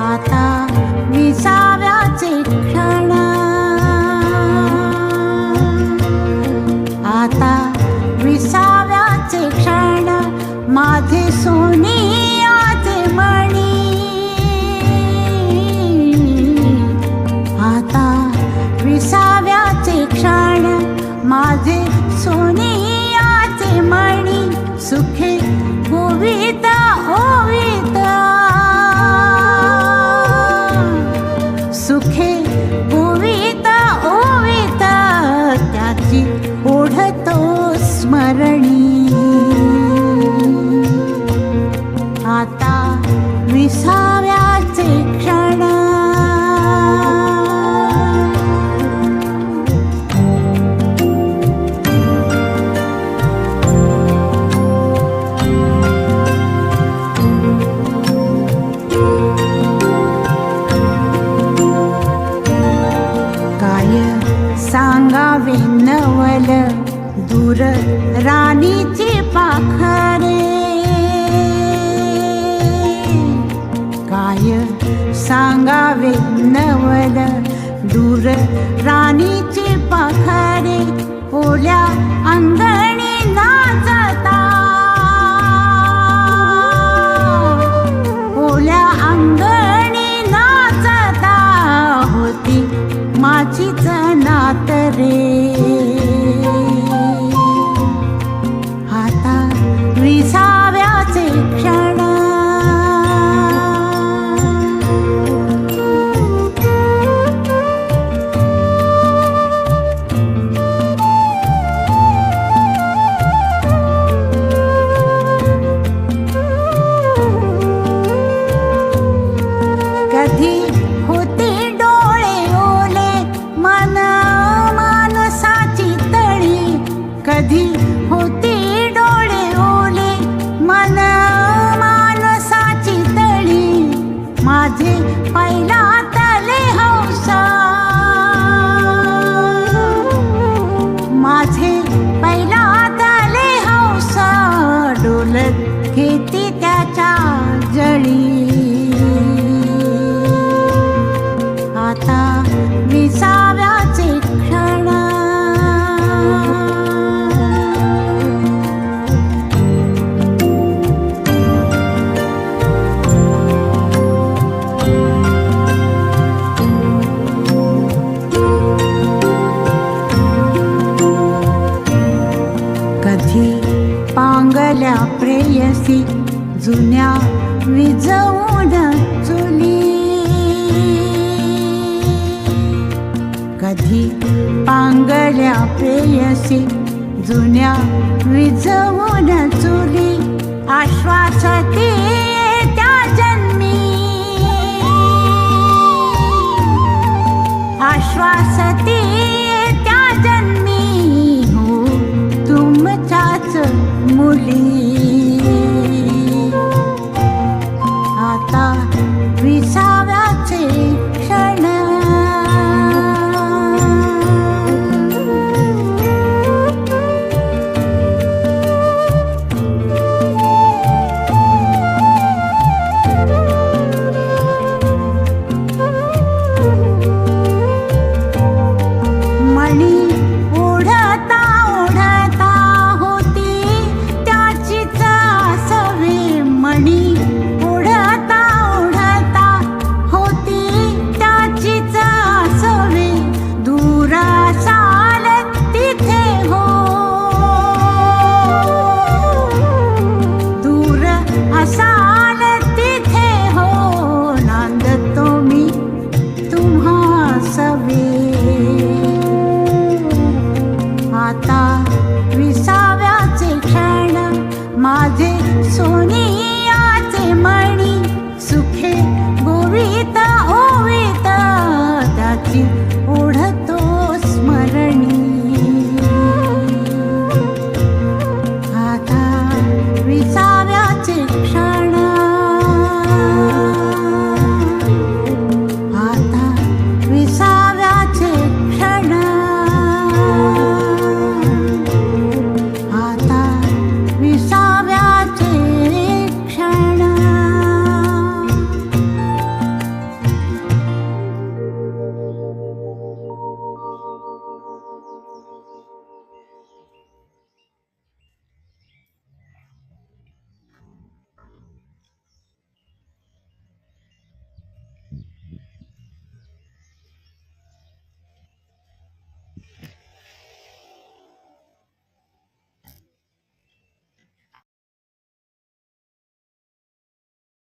आता विसाव्याचे क्षण. आता विसाव्याचे क्षण. माझे सोने मयूर राणीचे पाखरे. काय सांगावे नव दिल माझी पांगल्या प्रेयसी जुन्या विजवून चुली. कधी पांगल्या प्रेयसी जुन्या विजवून चुली. आश्वासते முடி 做你